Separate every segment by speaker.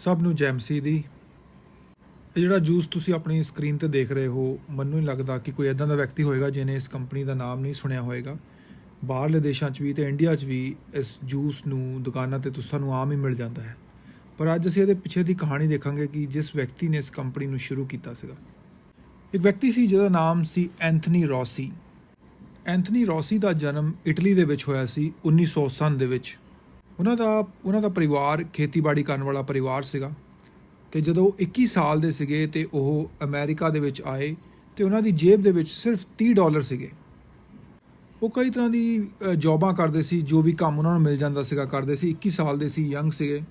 Speaker 1: ਸਭ ਨੂੰ ਜੈਮਸੀ ਦੀ। ਇਹ ਜਿਹੜਾ ਜੂਸ ਤੁਸੀਂ ਆਪਣੀ ਸਕਰੀਨ ਤੇ ਦੇਖ ਰਹੇ ਹੋ, ਮੈਨੂੰ ਨਹੀਂ ਲੱਗਦਾ ਕਿ ਕੋਈ ਇਦਾਂ ਦਾ ਵਿਅਕਤੀ ਹੋਏਗਾ ਜਿਹਨੇ ਇਸ ਕੰਪਨੀ ਦਾ ਨਾਮ ਨਹੀਂ ਸੁਣਿਆ ਹੋਵੇਗਾ ਬਾਹਰਲੇ ਦੇਸ਼ਾਂ 'ਚ ਵੀ ਤੇ ਇੰਡੀਆ 'ਚ ਵੀ ਇਸ ਜੂਸ ਨੂੰ ਦੁਕਾਨਾਂ ਤੇ ਤੁਸੀਂ ਤੁਹਾਨੂੰ ਆਮ ਹੀ ਮਿਲ ਜਾਂਦਾ ਹੈ। ਪਰ ਅੱਜ ਅਸੀਂ ਇਹਦੇ ਪਿੱਛੇ ਦੀ ਕਹਾਣੀ ਦੇਖਾਂਗੇ ਕਿ ਜਿਸ ਵਿਅਕਤੀ ਨੇ ਇਸ ਕੰਪਨੀ ਨੂੰ ਸ਼ੁਰੂ ਕੀਤਾ ਸੀਗਾ। ਇੱਕ ਵਿਅਕਤੀ ਸੀ ਜਿਹਦਾ ਨਾਮ ਸੀ ਐਂਥਨੀ ਰੋਸੀ ਐਂਥਨੀ ਰੋਸੀ ਦਾ ਜਨਮ ਇਟਲੀ ਦੇ ਵਿੱਚ ਹੋਇਆ ਸੀ 1900 ਦੇ ਵਿੱਚ। ਉਹਨਾਂ ਦਾ ਉਹਨਾਂ ਦਾ ਪਰਿਵਾਰ ਖੇਤੀਬਾੜੀ ਕਰਨ ਵਾਲਾ ਪਰਿਵਾਰ ਸੀਗਾ ਤੇ ਜਦੋਂ ਉਹ 21 ਸਾਲ ਦੇ ਸੀਗੇ ਤੇ ਉਹ ਅਮਰੀਕਾ ਦੇ ਵਿੱਚ ਆਏ ਤੇ ਉਹਨਾਂ ਦੀ ਜੇਬ ਦੇ ਵਿੱਚ ਸਿਰਫ 30 ਡਾਲਰ ਸੀਗੇ। ਉਹ ਕਈ ਤਰ੍ਹਾਂ ਦੀ ਅ, ਜੌਬਾਂ ਕਰਦੇ ਸੀ ਜੋ ਵੀ ਕੰਮ ਉਹਨਾਂ ਨੂੰ ਮਿਲ ਜਾਂਦਾ ਸੀਗਾ ਕਰਦੇ ਸੀ। 21 ਸਾਲ ਦੇ ਸੀ ਯੰਗ ਸੀਗੇ।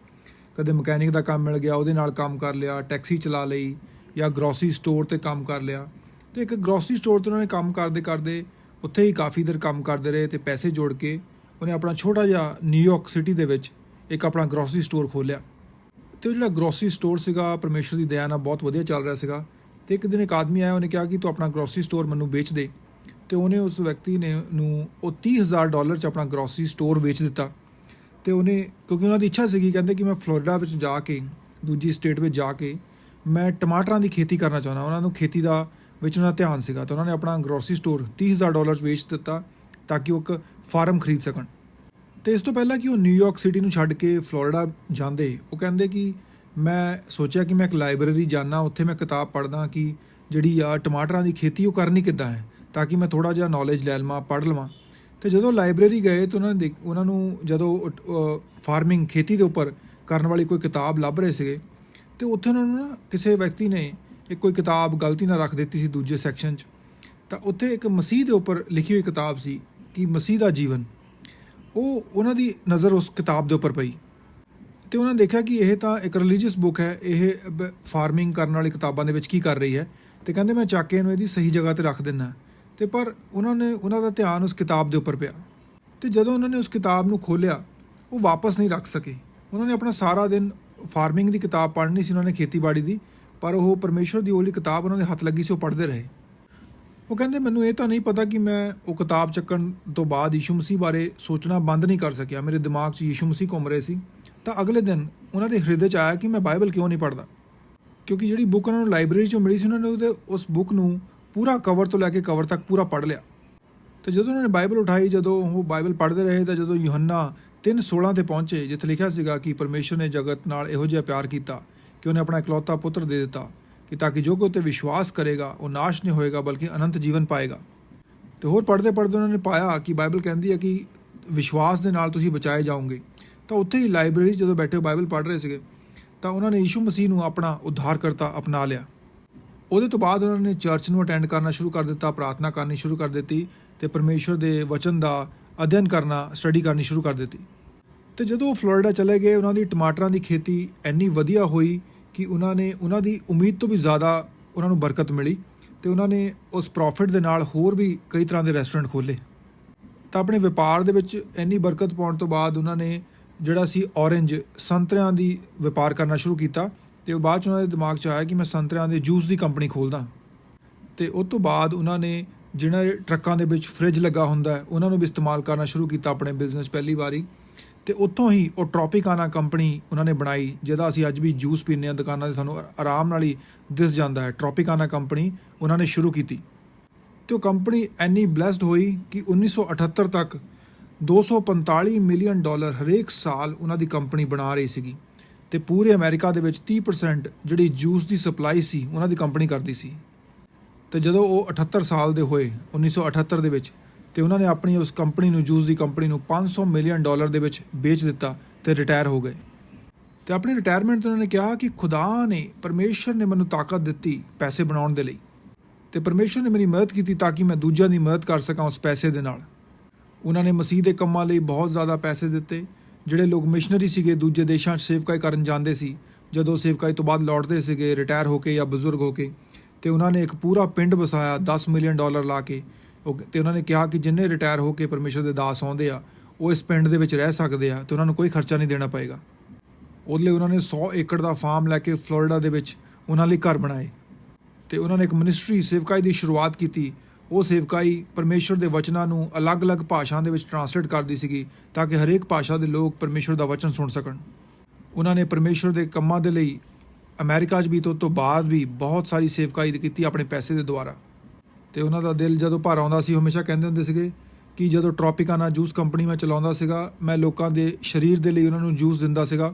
Speaker 1: ਕਦੇ ਮਕੈਨਿਕ ਦਾ ਕੰਮ ਮਿਲ ਗਿਆ ਉਹਦੇ ਨਾਲ ਕੰਮ ਕਰ ਲਿਆ ਟੈਕਸੀ ਚਲਾ ਲਈ ਜਾਂ ਗਰੋਸਰੀ ਸਟੋਰ ਤੇ ਕੰਮ ਕਰ ਲਿਆ। ਤੇ ਇੱਕ ਗਰੋਸਰੀ ਸਟੋਰ ਤੇ ਉਹਨਾਂ ਨੇ ਕੰਮ ਕਰਦੇ ਕਰਦੇ ਉੱਥੇ ਹੀ ਕਾਫੀ ਦੇਰ ਕੰਮ ਕਰਦੇ ਰਹੇ ਤੇ ਪੈਸੇ ਜੋੜ ਕੇ ਉਹਨੇ ਆਪਣਾ ਛੋਟਾ ਜਿਹਾ ਨਿਊਯਾਰਕ ਸਿਟੀ ਦੇ ਵਿੱਚ ਇੱਕ ਆਪਣਾ ਗਰੋਸਰੀ ਸਟੋਰ ਖੋਲ੍ਹਿਆ। ਤੇ ਉਹ ਜਿਹੜਾ ਗਰੋਸਰੀ ਸਟੋਰ ਸੀਗਾ ਪਰਮੇਸ਼ਰ ਦੀ ਦਇਆ ਨਾਲ ਬਹੁਤ ਵਧੀਆ ਚੱਲ ਰਿਹਾ ਸੀਗਾ। ਤੇ ਇੱਕ ਦਿਨ ਇੱਕ ਆਦਮੀ ਆਇਆ, ਉਹਨੇ ਕਿਹਾ ਕਿ ਤੂੰ ਆਪਣਾ ਗਰੋਸਰੀ ਸਟੋਰ ਮੈਨੂੰ ਵੇਚ ਦੇ। ਤੇ ਉਹਨੇ ਉਸ ਵਿਅਕਤੀ ਨੇ ਨੂੰ ਉਹ 30000 ਡਾਲਰ ਚ ਆਪਣਾ ਗਰੋਸਰੀ ਸਟੋਰ ਵੇਚ ਦਿੱਤਾ। ਤੇ ਉਹਨੇ, ਕਿਉਂਕਿ ਉਹਨਾਂ ਦੀ ਇੱਛਾ ਸੀਗੀ, ਕਹਿੰਦੇ ਕਿ ਮੈਂ ਫਲੋਰੀਡਾ ਵਿੱਚ ਜਾ ਕੇ, ਦੂਜੀ ਸਟੇਟ ਵਿੱਚ ਜਾ ਕੇ ਮੈਂ ਟਮਾਟਰਾਂ ਦੀ ਖੇਤੀ ਕਰਨਾ ਚਾਹੁੰਦਾ। ਉਹਨਾਂ ਨੂੰ ਖੇਤੀ ਦਾ ਵਿੱਚ ਉਹਨਾਂ ਦਾ ਧਿਆਨ ਸੀਗਾ। ਤਾਂ ਉਹਨਾਂ ਨੇ ਆਪਣਾ ਗਰੋਸਰੀ ਸਟੋਰ 30000 ਡਾਲਰ 'ਚ ਵੇਚ ਦਿੱਤਾ, ਤਾਂ ਕਿ ਉਹ ਇੱਕ ਫਾਰਮ ਖਰੀਦ ਸਕਣ। ਤੇ ਇਸ ਤੋਂ ਪਹਿਲਾਂ ਕਿ ਉਹ ਨਿਊਯਾਰਕ ਸਿਟੀ ਨੂੰ ਛੱਡ ਕੇ ਫਲੋਰੀਡਾ ਜਾਂਦੇ, ਉਹ ਕਹਿੰਦੇ ਕਿ ਮੈਂ ਸੋਚਿਆ ਕਿ ਮੈਂ ਇੱਕ ਲਾਇਬ੍ਰੇਰੀ ਜਾਣਾ ਉੱਥੇ ਮੈਂ ਕਿਤਾਬ ਪੜ੍ਹਦਾ ਕਿ ਜਿਹੜੀ ਆ ਟਮਾਟਰਾਂ ਦੀ ਖੇਤੀ ਉਹ ਕਰਨੀ ਕਿੱਦਾਂ ਹੈ, ਤਾਂ ਕਿ ਮੈਂ ਥੋੜਾ ਜਿਹਾ ਨੌਲੇਜ ਲੈ ਲਵਾਂ, ਪੜ੍ਹ ਲਵਾਂ। ਤੇ ਜਦੋਂ ਲਾਇਬ੍ਰੇਰੀ ਗਏ ਤਾਂ ਉਹਨਾਂ ਨੇ ਦੇਖ- ਉਹਨਾਂ ਨੂੰ ਜਦੋਂ ਫਾਰਮਿੰਗ ਖੇਤੀ ਦੇ ਉੱਪਰ ਕਰਨ ਵਾਲੀ ਕੋਈ ਕਿਤਾਬ ਲੱਭ ਰਹੇ ਸੀਗੇ, ਤੇ ਉੱਥੇ ਉਹਨਾਂ ਨੂੰ ਨਾ ਕਿਸੇ ਵਿਅਕਤੀ ਨੇ ਇੱਕ ਕੋਈ ਕਿਤਾਬ ਗਲਤੀ ਨਾਲ ਰੱਖ ਦਿੱਤੀ ਸੀ ਦੂਜੇ ਸੈਕਸ਼ਨ 'ਚ। ਤਾਂ ਉੱਥੇ ਇੱਕ ਮਸੀਹ ਦੇ ਉੱਪਰ ਲਿਖੀ ਹੋਈ ਕਿਤਾਬ ਸੀ ਕਿ ਮਸੀਹ ਦਾ ਜੀਵਨ। ਉਹ ਉਹਨਾਂ ਦੀ ਨਜ਼ਰ ਉਸ ਕਿਤਾਬ ਦੇ ਉੱਪਰ ਪਈ। ਤੇ ਉਹਨਾਂ ਨੇ ਦੇਖਿਆ ਕਿ ਇਹ ਤਾਂ ਇੱਕ ਰਿਲੀਜੀਅਸ ਬੁੱਕ ਹੈ, ਇਹ ਫਾਰਮਿੰਗ ਕਰਨ ਵਾਲੀ ਕਿਤਾਬਾਂ ਦੇ ਵਿੱਚ ਕੀ ਕਰ ਰਹੀ ਹੈ। ਤੇ ਕਹਿੰਦੇ ਮੈਂ ਚੱਕ ਕੇ ਇਹਨੂੰ ਇਹਦੀ ਸਹੀ ਜਗ੍ਹਾ ਤੇ ਰੱਖ ਦਿੰਨਾ ਤੇ ਪਰ ਉਹਨਾਂ ਨੇ, ਉਹਨਾਂ ਦਾ ਧਿਆਨ ਉਸ ਕਿਤਾਬ ਦੇ ਉੱਪਰ ਪਿਆ। ਤੇ ਜਦੋਂ ਉਹਨਾਂ ਨੇ ਉਸ ਕਿਤਾਬ ਨੂੰ ਖੋਲ੍ਹਿਆ, ਉਹ ਵਾਪਸ ਨਹੀਂ ਰੱਖ ਸਕੇ। ਉਹਨਾਂ ਨੇ ਆਪਣਾ ਸਾਰਾ ਦਿਨ ਫਾਰਮਿੰਗ ਦੀ ਕਿਤਾਬ ਪੜ੍ਹਨੀ ਸੀ, ਉਹਨਾਂ ਨੇ ਖੇਤੀਬਾੜੀ ਦੀ। ਪਰ ਉਹ ਪਰਮੇਸ਼ਵਰ ਦੀ ਉਹਲੀ ਕਿਤਾਬ ਉਹਨਾਂ ਦੇ ਹੱਥ ਲੱਗੀ ਸੀ, ਉਹ ਪੜ੍ਹਦੇ ਰਹੇ। ਉਹ ਕਹਿੰਦੇ, ਮੈਨੂੰ ਇਹ ਤਾਂ ਨਹੀਂ ਪਤਾ ਕਿ ਮੈਂ ਉਹ ਕਿਤਾਬ ਚੱਕਣ ਤੋਂ ਬਾਅਦ ਯੀਸ਼ੂ ਮਸੀਹ ਬਾਰੇ ਸੋਚਣਾ ਬੰਦ ਨਹੀਂ ਕਰ ਸਕਿਆ। ਮੇਰੇ ਦਿਮਾਗ 'ਚ ਯੀਸ਼ੂ ਮਸੀਹ ਘੁੰਮ ਰਹੇ ਸੀ। ਤਾਂ ਅਗਲੇ ਦਿਨ ਉਹਨਾਂ ਦੇ ਹਿਰਦੇ 'ਚ ਆਇਆ ਕਿ ਮੈਂ ਬਾਈਬਲ ਕਿਉਂ ਨਹੀਂ ਪੜ੍ਹਦਾ? ਕਿਉਂਕਿ ਜਿਹੜੀ ਬੁੱਕ ਉਹਨਾਂ ਨੂੰ ਲਾਇਬ੍ਰੇਰੀ 'ਚੋਂ ਮਿਲੀ ਸੀ, ਉਹਨਾਂ ਨੇ ਉਹਦੇ ਉਸ ਬੁੱਕ ਨੂੰ ਪੂਰਾ ਕਵਰ ਤੋਂ ਲੈ ਕੇ ਕਵਰ ਤੱਕ ਪੂਰਾ ਪੜ੍ਹ ਲਿਆ। ਤੇ ਜਦੋਂ ਉਹਨਾਂ ਨੇ ਬਾਈਬਲ ਉਠਾਈ, ਜਦੋਂ ਉਹ ਬਾਈਬਲ ਪੜ੍ਹਦੇ ਰਹੇ, ਤਾਂ ਜਦੋਂ ਯੋਹੰਨਾ 3:16 ਤੇ ਪਹੁੰਚੇ, ਜਿੱਥੇ ਲਿਖਿਆ ਸੀਗਾ ਕਿ ਪਰਮੇਸ਼ਰ ਨੇ ਜਗਤ ਨਾਲ ਇਹੋ ਜਿਹਾ ਪਿਆਰ ਕੀਤਾ ਕਿ ਉਹਨੇ ਆਪਣਾ ਇਕਲੌਤਾ ਪੁੱਤਰ ਦੇ ਦਿੱਤਾ। ਕਿ ਤਾਂ ਕਿ ਜੋ ਕੋਈ ਉਤੇ ਵਿਸ਼ਵਾਸ ਕਰੇਗਾ, ਉਹ ਨਾਸ਼ ਨਹੀਂ ਹੋਏਗਾ, ਬਲਕਿ ਅਨੰਤ ਜੀਵਨ ਪਾਏਗਾ। ਤੇ ਹੋਰ ਪੜ੍ਹਦੇ ਪੜ੍ਹਦੇ ਉਹਨਾਂ ਨੇ ਪਾਇਆ ਕਿ ਬਾਈਬਲ ਕਹਿੰਦੀ ਹੈ ਕਿ ਵਿਸ਼ਵਾਸ ਦੇ ਨਾਲ ਤੁਸੀਂ ਬਚਾਏ ਜਾਓਗੇ। ਤਾਂ ਉੱਥੇ ਹੀ ਲਾਇਬ੍ਰੇਰੀ ਜਦੋਂ ਬੈਠੇ ਉਹ ਬਾਈਬਲ ਪੜ੍ਹ ਰਹੇ ਸੀਗੇ, ਤਾਂ ਉਹਨਾਂ ਨੇ ਯੀਸ਼ੂ ਮਸੀਹ ਨੂੰ ਆਪਣਾ ਉଦ୍ਧਾਰਕਰਤਾ ਅਪਣਾ ਲਿਆ। ਉਹਦੇ ਤੋਂ ਬਾਅਦ ਉਹਨਾਂ ਨੇ ਚਰਚ ਨੂੰ ਅਟੈਂਡ ਕਰਨਾ ਸ਼ੁਰੂ ਕਰ ਦਿੱਤਾ, ਪ੍ਰਾਰਥਨਾ ਕਰਨੀ ਸ਼ੁਰੂ ਕਰ ਦਿੱਤੀ ਤੇ ਪਰਮੇਸ਼ਵਰ ਦੇ ਵਚਨ ਦਾ ਅਧਿਐਨ ਕਰਨਾ, ਸਟੱਡੀ ਕਰਨੀ ਸ਼ੁਰੂ ਕਰ ਦਿੱਤੀ। ਤੇ ਜਦੋਂ ਉਹ ਫਲੋਰੀਡਾ ਚਲੇ ਗਏ, ਉਹਨਾਂ ਦੀ ਟਮਾਟਰਾਂ ਦੀ ਖੇਤੀ ਇੰਨੀ ਵਧੀਆ ਹੋਈ ਕਿ ਉਹਨਾਂ ਨੇ, ਉਹਨਾਂ ਦੀ ਉਮੀਦ ਤੋਂ ਵੀ ਜ਼ਿਆਦਾ ਉਹਨਾਂ ਨੂੰ ਬਰਕਤ ਮਿਲੀ ਤੇ ਉਹਨਾਂ ਨੇ ਉਸ ਪ੍ਰੋਫਿਟ ਦੇ ਨਾਲ ਹੋਰ ਵੀ ਕਈ ਤਰ੍ਹਾਂ ਦੇ ਰੈਸਟੋਰੈਂਟ ਖੋਲੇ ਤਾਂ ਆਪਣੇ ਵਪਾਰ ਦੇ ਵਿੱਚ ਇੰਨੀ ਬਰਕਤ ਪਾਉਣ ਤੋਂ ਬਾਅਦ ਉਹਨਾਂ ਨੇ ਜਿਹੜਾ ਸੀ ਔਰੇਂਜ ਸੰਤਰਿਆਂ ਦੀ ਵਪਾਰ ਕਰਨਾ ਸ਼ੁਰੂ ਕੀਤਾ ਤੇ ਉਹ ਬਾਅਦ ਚ ਉਹਨਾਂ ਦੇ ਦਿਮਾਗ 'ਚ ਆਇਆ ਕਿ ਮੈਂ ਸੰਤਰਿਆਂ ਦੇ ਜੂਸ ਦੀ ਕੰਪਨੀ ਖੋਲਦਾ ਤੇ ਉਸ ਤੋਂ ਬਾਅਦ ਉਹਨਾਂ ਨੇ ਜਿਹੜਾ ਟਰੱਕਾਂ ਦੇ ਵਿੱਚ ਫ੍ਰਿਜ ਲੱਗਾ ਹੁੰਦਾ ਉਹਨਾਂ ਨੂੰ ਵੀ ਇਸਤੇਮਾਲ ਕਰਨਾ ਸ਼ੁਰੂ ਕੀਤਾ ਆਪਣੇ ਬਿਜ਼ਨਸ ਪਹਿਲੀ ਵਾਰੀ। ਤੇ ਉੱਥੋਂ ਹੀ ਉਹ ਟ੍ਰੋਪਿਕਾਨਾ ਕੰਪਨੀ ਉਹਨਾਂ ਨੇ ਬਣਾਈ, ਜਿਹਦਾ ਅਸੀਂ ਅੱਜ ਵੀ ਜੂਸ ਪੀਂਦੇ ਹਾਂ ਦੁਕਾਨਾਂ ਤੇ ਸਾਨੂੰ ਆਰਾਮ ਨਾਲ ਹੀ ਦਿਸ ਜਾਂਦਾ ਹੈ। ਟ੍ਰੋਪਿਕਾਨਾ ਕੰਪਨੀ ਉਹਨਾਂ ਨੇ ਸ਼ੁਰੂ ਕੀਤੀ। ਤੇ ਉਹ ਕੰਪਨੀ ਐਨੀ ਬlesed ਹੋਈ ਕਿ 1978 ਤੱਕ 245 ਮਿਲੀਅਨ ਡਾਲਰ ਹਰੇਕ ਸਾਲ ਉਹਨਾਂ ਦੀ ਕੰਪਨੀ ਬਣਾ ਰਹੀ ਸੀਗੀ ਤੇ ਪੂਰੇ ਅਮਰੀਕਾ ਦੇ ਵਿੱਚ 30% ਜਿਹੜੀ ਜੂਸ ਦੀ ਸਪਲਾਈ ਸੀ, ਉਹਨਾਂ ਦੀ ਕੰਪਨੀ ਕਰਦੀ ਸੀ। ਤੇ ਜਦੋਂ ਉਹ 78 ਸਾਲ ਦੇ ਹੋਏ 1978 ਦੇ ਵਿੱਚ ਤੇ ਉਹਨਾਂ ਨੇ ਆਪਣੀ ਉਸ ਕੰਪਨੀ ਨੂੰ, ਜੂਸ ਦੀ ਕੰਪਨੀ ਨੂੰ 500 ਮਿਲੀਅਨ ਡਾਲਰ ਦੇ ਵਿੱਚ ਵੇਚ ਦਿੱਤਾ ਤੇ ਰਿਟਾਇਰ ਹੋ ਗਏ। ਤੇ ਆਪਣੀ ਰਿਟਾਇਰਮੈਂਟ ਤੇ ਉਹਨਾਂ ਨੇ ਕਿਹਾ ਕਿ ਖੁਦਾ ਨੇ, ਪਰਮੇਸ਼ਰ ਨੇ ਮੈਨੂੰ ਤਾਕਤ ਦਿੱਤੀ ਪੈਸੇ ਬਣਾਉਣ ਦੇ ਲਈ। ਤੇ ਪਰਮੇਸ਼ਰ ਨੇ ਮੇਰੀ ਮਦਦ ਕੀਤੀ ਤਾਂ ਕਿ ਮੈਂ ਦੂਜਿਆਂ ਦੀ ਮਦਦ ਕਰ ਸਕਾਂ ਉਸ ਪੈਸੇ ਦੇ ਨਾਲ। ਉਹਨਾਂ ਨੇ ਮਸੀਹ ਦੇ ਕੰਮਾਂ ਲਈ ਬਹੁਤ ਜ਼ਿਆਦਾ ਪੈਸੇ ਦਿੱਤੇ, ਜਿਹੜੇ ਲੋਕ ਮਿਸ਼ਨਰੀ ਸੀਗੇ, ਦੂਜੇ ਦੇਸ਼ਾਂ 'ਚ ਸੇਵਕਾਈ ਕਰਨ ਜਾਂਦੇ ਸੀ। ਜਦੋਂ ਸੇਵਕਾਈ ਤੋਂ ਬਾਅਦ ਲੌਟਦੇ ਸੀਗੇ, ਰਿਟਾਇਰ ਹੋ ਕੇ ਜਾਂ ਬਜ਼ੁਰਗ ਹੋ ਕੇ, ਤੇ ਉਹਨਾਂ ਨੇ ਇੱਕ ਪੂਰਾ ਪਿੰਡ ਵਸਾਇਆ 10 ਮਿਲੀਅਨ ਡਾਲਰ ਲਾ ਕੇ। ਉਹ ਤੇ ਉਹਨਾਂ ਨੇ ਕਿਹਾ ਕਿ ਜਿੰਨੇ ਰਿਟਾਇਰ ਹੋ ਕੇ ਪਰਮੇਸ਼ਰ ਦੇ ਦਾਸ ਆਉਂਦੇ ਆ, ਉਹ ਇਸ ਪਿੰਡ ਦੇ ਵਿੱਚ ਰਹਿ ਸਕਦੇ ਆ ਤੇ ਉਹਨਾਂ ਨੂੰ ਕੋਈ ਖਰਚਾ ਨਹੀਂ ਦੇਣਾ ਪਏਗਾ। ਉਹਦੇ ਲਈ ਉਹਨਾਂ ਨੇ 100 ਏਕੜ ਦਾ ਫਾਰਮ ਲੈ ਕੇ ਫਲੋਰੀਡਾ ਦੇ ਵਿੱਚ ਉਹਨਾਂ ਲਈ ਘਰ ਬਣਾਏ। ਤੇ ਉਹਨਾਂ ਨੇ ਇੱਕ ਮਿਨਿਸਟਰੀ ਸੇਵਕਾਈ ਦੀ ਸ਼ੁਰੂਆਤ ਕੀਤੀ। ਉਹ ਸੇਵਕਾਈ ਪਰਮੇਸ਼ਰ ਦੇ ਵਚਨਾਂ ਨੂੰ ਅਲੱਗ-ਅਲੱਗ ਭਾਸ਼ਾ ਦੇ ਵਿੱਚ ਟਰਾਂਸਲੇਟ ਕਰਦੀ ਸੀਗੀ ਤਾਂ ਕਿ ਹਰੇਕ ਭਾਸ਼ਾ ਦੇ ਲੋਕ ਪਰਮੇਸ਼ਰ ਦਾ ਵਚਨ ਸੁਣ ਸਕਣ। ਉਹਨਾਂ ਨੇ ਪਰਮੇਸ਼ਵਰ ਦੇ ਕੰਮਾਂ ਦੇ ਲਈ ਅਮਰੀਕਾ 'ਚ ਵੀ ਤੋਂ ਤੋਂ ਬਾਅਦ ਵੀ ਬਹੁਤ ਸਾਰੀ ਸੇਵਕਾਈ ਕੀਤੀ ਆਪਣੇ ਪੈਸੇ ਦੇ ਦੁਆਰਾ। ਤੇ ਉਹਨਾਂ ਦਾ ਦਿਲ ਜਦੋਂ ਭਰ ਆਉਂਦਾ ਸੀ, ਹਮੇਸ਼ਾ ਕਹਿੰਦੇ ਹੁੰਦੇ ਸੀਗੇ ਕਿ ਜਦੋਂ ਟ੍ਰੋਪਿਕਾਨਾ ਜੂਸ ਕੰਪਨੀ ਮੈਂ ਚਲਾਉਂਦਾ ਸੀਗਾ, ਮੈਂ ਲੋਕਾਂ ਦੇ ਸਰੀਰ ਦੇ ਲਈ ਉਹਨਾਂ ਨੂੰ ਜੂਸ ਦਿੰਦਾ ਸੀਗਾ।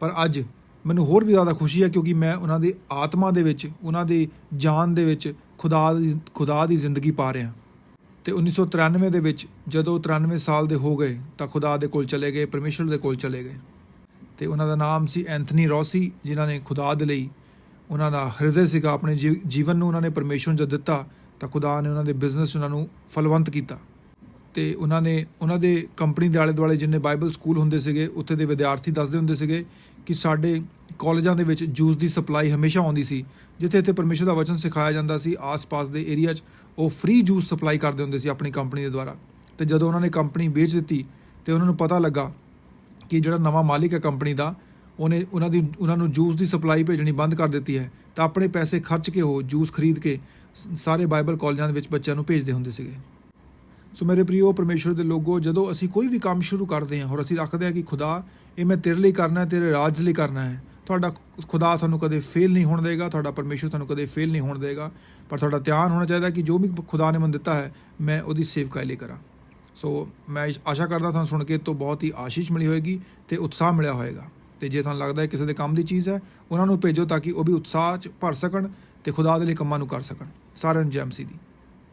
Speaker 1: ਪਰ ਅੱਜ ਮੈਨੂੰ ਹੋਰ ਵੀ ਜ਼ਿਆਦਾ ਖੁਸ਼ੀ ਹੈ ਕਿਉਂਕਿ ਮੈਂ ਉਹਨਾਂ ਦੀ ਆਤਮਾ ਦੇ ਵਿੱਚ, ਉਹਨਾਂ ਦੀ ਜਾਨ ਦੇ ਵਿੱਚ ਖੁਦਾ ਦੀ ਖੁਦਾ ਦੀ ਜ਼ਿੰਦਗੀ ਪਾ ਰਿਹਾ। ਤੇ 1993 ਦੇ ਵਿੱਚ ਜਦੋਂ 93 ਸਾਲ ਦੇ ਹੋ ਗਏ, ਤਾਂ ਖੁਦਾ ਦੇ ਕੋਲ ਚਲੇ ਗਏ ਪਰਮੇਸ਼ਰ ਦੇ ਕੋਲ ਚਲੇ ਗਏ। ਤੇ ਉਹਨਾਂ ਦਾ ਨਾਮ ਸੀ ਐਂਥਨੀ ਰੋਸੀ, ਜਿਨ੍ਹਾਂ ਨੇ ਖੁਦਾ ਦੇ ਲਈ ਉਹਨਾਂ ਦਾ ਹਿਰਦੇ ਸੀਗਾ, ਆਪਣੇ ਜੀ- ਜੀਵਨ ਨੂੰ ਉਹਨਾਂ ਨੇ ਪਰਮੇਸ਼ਰ ਨੂੰ ਦਿੱਤਾ ਤਾਂ ਖੁਦਾ ਨੇ ਉਹਨਾਂ ਦੇ ਬਿਜ਼ਨਸ ਉਹਨਾਂ ਨੂੰ ਫਲਵੰਤ ਕੀਤਾ। ਤੇ ਉਹਨਾਂ ਨੇ, ਉਹਨਾਂ ਦੇ ਕੰਪਨੀ ਦੇ ਆਲੇ ਦੁਆਲੇ ਜਿੰਨੇ ਬਾਈਬਲ ਸਕੂਲ ਹੁੰਦੇ ਸੀਗੇ, ਉੱਥੇ ਦੇ ਵਿਦਿਆਰਥੀ ਦੱਸਦੇ ਹੁੰਦੇ ਸੀਗੇ ਕਿ ਸਾਡੇ ਕਾਲਜਾਂ ਦੇ ਵਿੱਚ ਜੂਸ ਦੀ ਸਪਲਾਈ ਹਮੇਸ਼ਾ ਆਉਂਦੀ ਸੀ। ਜਿੱਥੇ ਇੱਥੇ ਪਰਮੇਸ਼ਰ ਦਾ ਵਚਨ ਸਿਖਾਇਆ ਜਾਂਦਾ ਸੀ, ਆਸ-ਪਾਸ ਦੇ ਏਰੀਆ 'ਚ, ਉਹ ਫ੍ਰੀ ਜੂਸ ਸਪਲਾਈ ਕਰਦੇ ਹੁੰਦੇ ਸੀ ਆਪਣੀ ਕੰਪਨੀ ਦੇ ਦੁਆਰਾ। ਤੇ ਜਦੋਂ ਉਹਨਾਂ ਨੇ ਕੰਪਨੀ ਵੇਚ ਦਿੱਤੀ, ਤੇ ਉਹਨਾਂ ਨੂੰ ਪਤਾ ਲੱਗਾ ਕਿ ਜਿਹੜਾ ਨਵਾਂ ਮਾਲਿਕ ਹੈ ਕੰਪਨੀ ਦਾ, ਉਹਨੇ ਉਹਨਾਂ ਦੀ, ਉਹਨਾਂ ਨੂੰ ਜੂਸ ਦੀ ਸਪਲਾਈ ਭੇਜਣੀ ਬੰਦ ਕਰ ਦਿੱਤੀ ਹੈ। ਤਾਂ ਆਪਣੇ ਪੈਸੇ ਖਰਚ ਕੇ ਉਹ ਜੂਸ ਖਰੀਦ ਕੇ ਸਾਰੇ ਬਾਈਬਲ ਕਾਲਜਾਂ ਦੇ ਵਿੱਚ ਬੱਚਿਆਂ ਨੂੰ ਭੇਜਦੇ ਹੁੰਦੇ ਸੀਗੇ। ਸੋ ਮੇਰੇ ਪ੍ਰਿਯੋ, ਪਰਮੇਸ਼ਵਰ ਦੇ ਲੋਗੋ, ਜਦੋਂ ਅਸੀਂ ਕੋਈ ਵੀ ਕੰਮ ਸ਼ੁਰੂ ਕਰਦੇ ਹਾਂ ਔਰ ਅਸੀਂ ਰੱਖਦੇ ਹਾਂ ਕਿ ਖੁਦਾ, ਇਹ ਮੈਂ ਤੇਰੇ ਲਈ ਕਰਨਾ ਹੈ, ਤੇਰੇ ਰਾਜ ਲਈ ਕਰਨਾ ਹੈ, ਤੁਹਾਡਾ ਖੁਦਾ ਤੁਹਾਨੂੰ ਕਦੇ ਫੇਲ ਨਹੀਂ ਹੋਣ ਦੇਗਾ, ਤੁਹਾਡਾ ਪਰਮੇਸ਼ਵਰ ਤੁਹਾਨੂੰ ਕਦੇ ਫੇਲ ਨਹੀਂ ਹੋਣ ਦੇਗਾ, ਪਰ ਤੁਹਾਡਾ ਧਿਆਨ ਹੋਣਾ ਚਾਹੀਦਾ ਕਿ ਜੋ ਵੀ ਖੁਦਾ ਨੇ ਮੈਨੂੰ ਦਿੱਤਾ ਹੈ, ਮੈਂ ਉਹਦੀ ਸੇਵਕਾਈ ਲਈ ਕਰਾਂ। ਸੋ ਮੈਂ ਆਸ਼ਾ ਕਰਦਾ ਤੁਹਾਨੂੰ ਸੁਣ ਕੇ ਤੋਂ ਬਹੁਤ ਹੀ ਆਸ਼ੀਸ਼ ਮਿਲੀ ਹੋਏਗੀ ਤੇ ਉਤਸ਼ਾਹ ਮਿਲਿਆ ਹੋਏਗਾ। ਤੇ ਜੇ ਤੁਹਾਨੂੰ ਲੱਗਦਾ ਹੈ ਕਿਸੇ ਦੇ ਕੰਮ ਦੀ ਚੀਜ਼ ਹੈ, ਉਹਨਾਂ ਨੂੰ ਭੇਜੋ ਤਾਂ ਕਿ ਉਹ ਵੀ ਉਤਸ਼ਾਹ ਚ ਭਰ ਸਕਣ ਤੇ ਖੁਦਾ ਦੇ ਲਈ ਕੰਮਾਂ ਨੂੰ ਕਰ ਸਕਣ। ਸਾਰਿਆਂ ਨੂੰ ਜੈ ਮਸੀਹ ਦੀ।